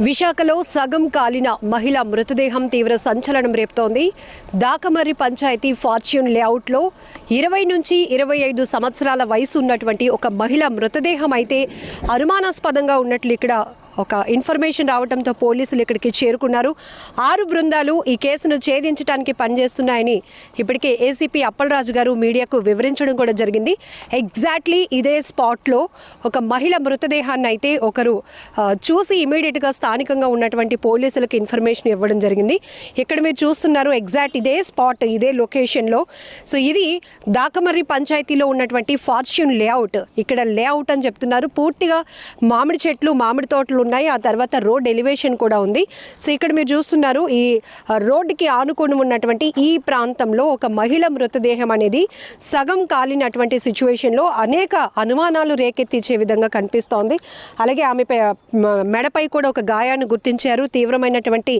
విశాఖలో సగం కాలిన మహిళ మృతదేహం తీవ్ర సంచలనం రేపుతోంది. దాకమర్రి పంచాయతీ ఫార్చ్యూన్ లేఅవుట్లో ఇరవై నుంచి ఇరవై ఐదు సంవత్సరాల వయసు ఉన్నటువంటి ఒక మహిళ మృతదేహం అయితే అనుమానాస్పదంగా ఉన్నట్లు ఇక్కడ ఒక ఇన్ఫర్మేషన్ రావడంతో పోలీసులు ఇక్కడికి చేరుకున్నారు. ఆరు బృందాలు ఈ కేసును ఛేదించడానికి పనిచేస్తున్నాయని ఇప్పటికే ఏసీపీ అప్పలరాజు గారు మీడియాకు వివరించడం కూడా జరిగింది. ఎగ్జాక్ట్లీ ఇదే స్పాట్లో ఒక మహిళ మృతదేహాన్ని అయితే ఒకరు చూసి ఇమీడియట్గా స్థానికంగా ఉన్నటువంటి పోలీసులకు ఇన్ఫర్మేషన్ ఇవ్వడం జరిగింది. ఇక్కడ మీరు చూస్తున్నారు ఎగ్జాక్ట్ ఇదే స్పాట్ ఇదే లొకేషన్లో. సో ఇది దాకమర్రి పంచాయతీలో ఉన్నటువంటి ఫార్చ్యూన్ లేఅవుట్. ఇక్కడ లేఅవుట్ అని చెప్తున్నారు. పూర్తిగా మామిడి చెట్లు మామిడి తోటలు ఉన్నాయి. ఆ తర్వాత రోడ్ ఎలివేషన్ కూడా ఉంది. సో ఇక్కడ మీరు చూస్తున్నారు ఈ రోడ్డుకి ఆనుకొని ఉన్నటువంటి ఈ ప్రాంతంలో ఒక మహిళ మృతదేహం అనేది సగం కాలినటువంటి సిచ్యువేషన్లో అనేక అనుమానాలు రేకెత్తించే విధంగా కనిపిస్తోంది. అలాగే ఆమె మెడపై కూడా ఒక గాయాన్ని గుర్తించారు. తీవ్రమైనటువంటి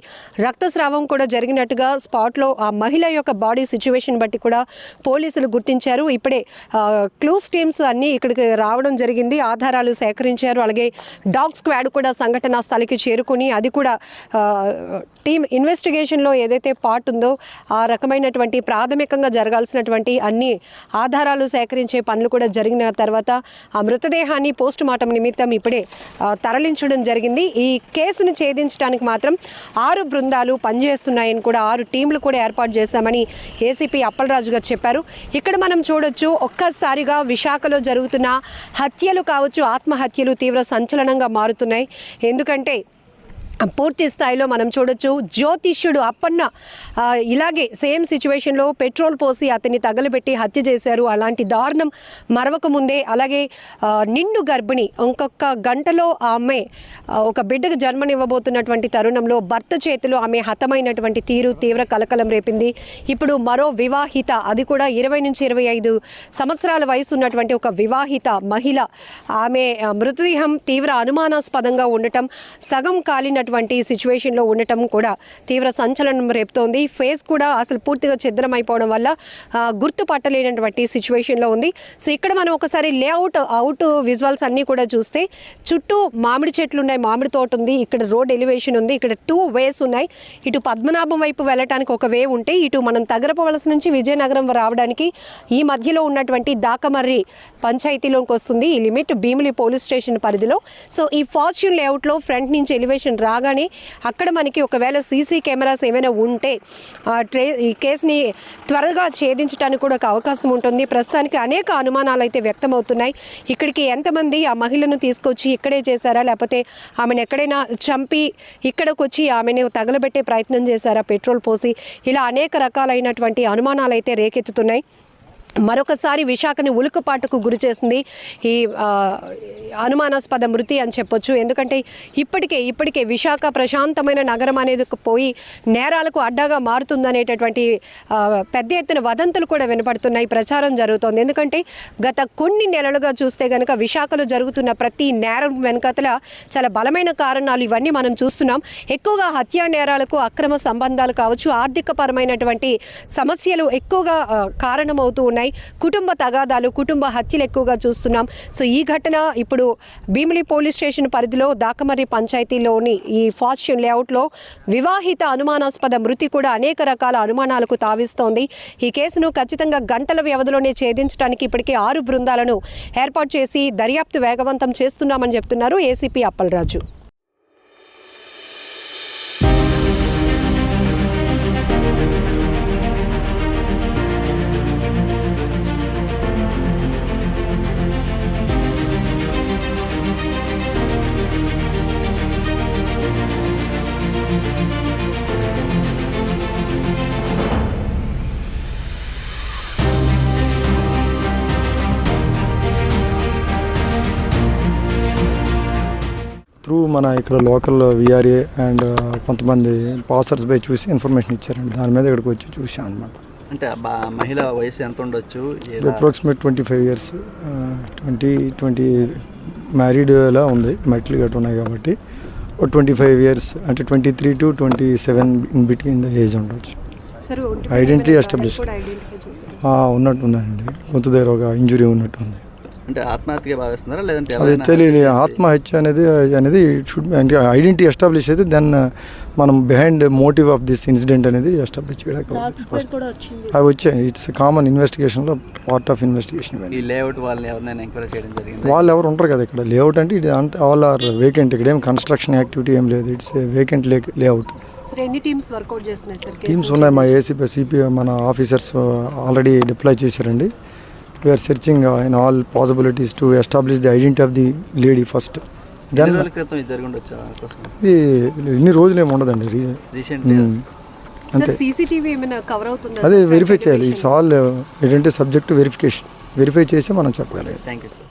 రక్తస్రావం కూడా జరిగినట్టుగా స్పాట్లో ఆ మహిళ యొక్క బాడీ సిచ్యువేషన్ బట్టి కూడా పోలీసులు గుర్తించారు. ఇప్పుడే క్లూస్ టీమ్స్ అన్నీ ఇక్కడికి రావడం జరిగింది. ఆధారాలు సేకరించారు. అలాగే డాగ్ స్క్వాడ్ కూడా సంఘటనా స్థలికి చేరుకుని అది కూడా టీం టీమ్ ఇన్వెస్టిగేషన్లో ఏదైతే పార్ట్ ఉందో ఆ రకమైనటువంటి ప్రాథమికంగా జరగాల్సినటువంటి అన్ని ఆధారాలు సేకరించే పనులు కూడా జరిగిన తర్వాత ఆ మృతదేహాన్ని పోస్ట్ మార్టం నిమిత్తం ఇప్పుడే తరలించడం జరిగింది. ఈ కేసును ఛేదించడానికి మాత్రం ఆరు బృందాలు పనిచేస్తున్నాయని కూడా ఆరు టీంలు కూడా ఏర్పాటు చేశామని ఏసీపీ అప్పలరాజు గారు చెప్పారు. ఇక్కడ మనం చూడొచ్చు ఒక్కసారిగా విశాఖలో జరుగుతున్న హత్యలు కావచ్చు ఆత్మహత్యలు తీవ్ర సంచలనంగా మారుతున్నాయి. ఎందుకంటే పూర్తి స్థాయిలో మనం చూడొచ్చు. జ్యోతిష్యుడు అప్పన్న ఇలాగే సేమ్ సిచ్యువేషన్లో పెట్రోల్ పోసి అతన్ని తగలబెట్టి హత్య చేశారు. అలాంటి దారుణం మరవక ముందే అలాగే నిండు గర్భిణి ఇంకొక గంటలో ఆమె ఒక బిడ్డకు జన్మనివ్వబోతున్నటువంటి తరుణంలో భర్త చేతిలో ఆమె హతమైనటువంటి తీరు తీవ్ర కలకలం రేపింది. ఇప్పుడు మరో వివాహిత అది కూడా ఇరవై నుంచి ఇరవై ఐదు సంవత్సరాల వయసు ఉన్నటువంటి ఒక వివాహిత మహిళ. ఆమె మృతదేహం తీవ్ర అనుమానాస్పదంగా ఉండటం సగం ఉన్నటువంటి సిచ్యువేషన్లో ఉండటం కూడా తీవ్ర సంచలనం రేపుతోంది. ఫేస్ కూడా అసలు పూర్తిగా అయిపోవడం వల్ల గుర్తుపట్టలేనటువంటి సిచ్యువేషన్లో ఉంది. సో ఇక్కడ మనం ఒకసారి లేఅవుట్ అవుట్ విజువల్స్ అన్నీ కూడా చూస్తే చుట్టూ మామిడి చెట్లు ఉన్నాయి మామిడి తోట ఉంది ఇక్కడ రోడ్ ఎలివేషన్ ఉంది ఇక్కడ టూ వేస్ ఉన్నాయి. ఇటు పద్మనాభం వైపు వెళ్ళటానికి ఒక వే ఉంటే ఇటు మనం తగరపవలస నుంచి విజయనగరం రావడానికి ఈ మధ్యలో ఉన్నటువంటి దాకమర్రి పంచాయతీలోకి వస్తుంది ఈ లిమిట్ భీమిలి పోలీస్ స్టేషన్ పరిధిలో. సో ఈ ఫార్చ్యూన్ లేఅవుట్లో ఫ్రంట్ నుంచి ఎలివేషన్ రా రాగానే అక్కడ మనకి ఒకవేళ సీసీ కెమెరాస్ ఏమైనా ఉంటే ఆ, ట్రే ఈ కేసుని త్వరగా ఛేదించడానికి కూడా ఒక అవకాశం ఉంటుంది. ప్రస్తుతానికి అనేక అనుమానాలు అయితే వ్యక్తమవుతున్నాయి. ఇక్కడికి ఎంతమంది ఆ మహిళను తీసుకొచ్చి ఇక్కడే చేశారా? లేకపోతే ఆమెను ఎక్కడైనా చంపి ఇక్కడికి వచ్చి ఆమెను తగలబెట్టే ప్రయత్నం చేశారా? పెట్రోల్ పోసి ఇలా అనేక రకాలైనటువంటి అనుమానాలు అయితే రేకెత్తుతున్నాయి. మరొకసారి విశాఖని ఉలుకుపాటుకు గురి చేసింది ఈ అనుమానాస్పద మృతి అని చెప్పొచ్చు. ఎందుకంటే ఇప్పటికే ఇప్పటికే విశాఖ ప్రశాంతమైన నగరం అనేది పోయి నేరాలకు అడ్డాగా మారుతుందనేటటువంటి పెద్ద ఎత్తున వదంతులు కూడా వినపడుతున్నాయి. ప్రచారం జరుగుతోంది. ఎందుకంటే గత కొన్ని నెలలుగా చూస్తే కనుక విశాఖలో జరుగుతున్న ప్రతి నేరం వెనకతల చాలా బలమైన కారణాలు ఇవన్నీ మనం చూస్తున్నాం. ఎక్కువగా హత్యా నేరాలకు అక్రమ సంబంధాలు కావచ్చు ఆర్థిక పరమైనటువంటి సమస్యలు ఎక్కువగా కారణమవుతూ ఉన్నాయి. కుటుంబ తగాదాలు కుటుంబ హత్యలు ఎక్కువగా చూస్తున్నాం. సో ఈ ఘటన ఇప్పుడు భీమిలి పోలీస్ స్టేషన్ పరిధిలో దాకమర్రి పంచాయతీలోని ఈ ఫార్చ్యూన్ లేఅవుట్లో వివాహిత అనుమానాస్పద మృతి కూడా అనేక రకాల అనుమానాలకు తావిస్తోంది. ఈ కేసును ఖచ్చితంగా గంటల వ్యవధిలోనే ఛేదించడానికి ఇప్పటికే ఆరు బృందాలను ఏర్పాటు చేసి దర్యాప్తు వేగవంతం చేస్తున్నామని చెప్తున్నారు ఏసీపీ అప్పలరాజు. త్రూ మన ఇక్కడ లోకల్ విఆర్ఏ అండ్ కొంతమంది పాసర్స్ బై చూసి ఇన్ఫర్మేషన్ ఇచ్చారండి. దాని మీద ఇక్కడికి వచ్చి చూసాం అనమాట అంటే మహిళ వయసు ఎంత ఉండొచ్చు? Approximate twenty five years twenty twenty మ్యారీడ్లా ఉంది. మెట్లు గట్రా ఉన్నాయి కాబట్టి. ఒక ట్వంటీ ఫైవ్ ఇయర్స్ అంటే twenty three to twenty seven in between the age ఉండొచ్చు established. ఆ, ఉన్నట్టు ఉందండి. గొంతు దగ్గర ఒక ఇంజురీ ఉన్నట్టు ఉంది. అంటే ఆత్మహత్యగా భావిస్తున్నారా? లేదంటే తెలియదు ఆత్మహత్య అనేది అనేది షుడ్ అంటే ఐడెంటిటీ ఎస్టాబ్లిష్ అయితే దెన్ మనం behind motive of this incident అనేది ఎస్టాబ్లిష్ చేయడానికి ఫస్ట్ అవి వచ్చాయి. ఇట్స్ కామన్ ఇన్వెస్టిగేషన్లో పార్ట్ ఆఫ్ ఇన్వెస్టిగేషన్ ఈ లేఅవుట్ వాళ్ళని ఎవరినైనా ఎంక్వైరీ చేయడం జరిగింది? వాళ్ళు ఎవరు ఉంటారు కదా ఇక్కడ? లేఅవుట్ అంటే ఇది అంటే ఆల్ ఆర్ వేకెంట్ ఇక్కడ ఏం కన్స్ట్రక్షన్ యాక్టివిటీ ఏం లేదు. ఇట్స్ వేకెంట్ లే లేఅవుట్ సార్ ఎన్ని టీమ్స్ వర్కౌట్ చేస్తున్నాయి సార్ టీమ్స్ ఉన్నాయి మా ఏసీపీ సిపి మన ఆఫీసర్స్ ఆల్రెడీ డిప్లాయ్ చేశారండి. We're searching in all possibilities to establish the identity of the lady first ఎన్ని దెన్ ఇది ఇన్ని రోజులు ఏమి ఉండదండి. రీ- రీసెంట్ మ్మ్. అంతే. సార్ సీసీటీవీ ఏమైనా కవర్ అవుతుందా అదే? వెరిఫై చేయాలి. ఇట్స్ ఆల్ ఏంటంటే సబ్జెక్ట్ వెరిఫికేషన్ వెరిఫై చేసి మనం చెప్పగలిగాం థ్యాంక్ యూ సార్